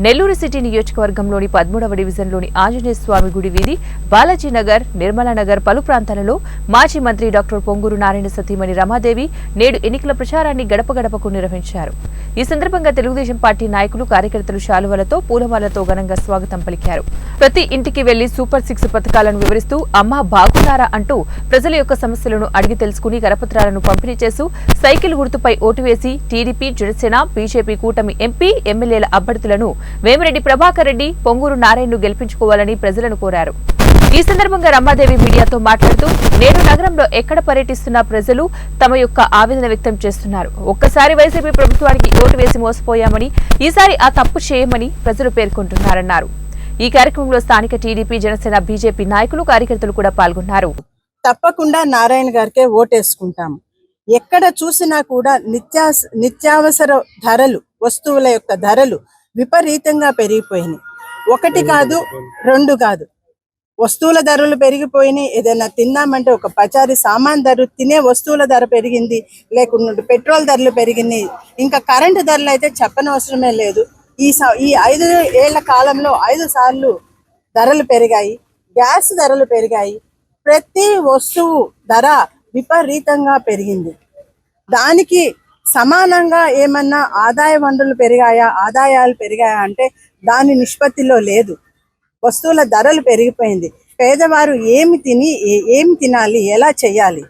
Nellore city నియోజకవర్గంలోని పదమూడవ డివిజన్లోని ఆంజనేయ స్వామి గుడి వీధి బాలాజీనగర్ నిర్మలానగర్ పలు ప్రాంతాలలో మాజీ మంత్రి డాక్టర్ పొంగూరు నారాయణ సతీమణి రమాదేవి నేడు ఎన్నికల ప్రచారాన్ని గడప గడపకు నిర్వహించారు. ఈ సందర్భంగా తెలుగుదేశం పార్టీ నాయకులు కార్యకర్తలు శాలువలతో పూలమాలతో ఘనంగా స్వాగతం పలికారు. ప్రతి ఇంటికి వెళ్ళి సూపర్ సిక్స్ పథకాలను వివరిస్తూ అమ్మ బాగున్నారా అంటూ ప్రజల యొక్క సమస్యలను అడిగి తెలుసుకుని కరపత్రాలను పంపిణీ చేస్తూ సైకిల్ గుర్తుపై ఓటు వేసి టీడీపీ జనసేన బీజేపీ కూటమి ఎంపీ ఎమ్మెల్యేల అభ్యర్థులను వేమిరెడ్డి ప్రభాకర్ రెడ్డి పొంగూరు నారాయణను గెలిపించుకోవాలని ప్రజలను కోరారు. ఈ సందర్భంగా రమాదేవి మీడియాతో మాట్లాడుతూ నేడు నగరంలో ఎక్కడ పర్యటిస్తున్న ప్రజలు తమ యొక్క ఆవేదన వ్యక్తం చేస్తున్నారు. ఒక్కసారి వైసీపీ ప్రభుత్వానికి ఓటు వేసి మోసపోయామని ఈసారి ఆ తప్పు చేయమని ప్రజలు పేర్కొంటున్నారన్నారు. ఈ కార్యక్రమంలో స్థానిక టీడీపీ జనసేన బీజేపీ నాయకులు కార్యకర్తలు కూడా పాల్గొన్నారు. తప్పకుండా నారాయణ గారికే ఓటేసుకుంటాము. ఎక్కడ చూసినా కూడా నిత్యా నిత్యావసర ధరలు వస్తువుల యొక్క ధరలు విపరీతంగా పెరిగిపోయినాయి. ఒకటి కాదు రెండు కాదు. వస్తువుల ధరలు పెరిగిపోయినాయి. ఏదైనా తిన్నామంటే ఒక పచారి సామాన్ ధర తినే వస్తువుల ధర పెరిగింది. లేకుండా పెట్రోల్ ధరలు పెరిగినాయి ఇంకా కరెంటు ధరలు అయితే చెప్పనవసరమే లేదు. ఈ స- ఈ ఐదు ఏళ్ళ కాలంలో ఐదు సార్లు ధరలు పెరిగాయి. గ్యాస్ ధరలు పెరిగాయి. ప్రతి వస్తువు ధర విపరీతంగా పెరిగింది. దానికి సమానంగా ఏమన్నా ఆదాయ వనరులు పెరిగాయా? ఆదాయాలు పెరిగాయా అంటే దాని నిష్పత్తిలో లేదు. వస్తువుల ధరలు పెరిగిపోయింది. పేదవారు ఏమి తిని ఏమి తినాలి ఎలా చేయాలి?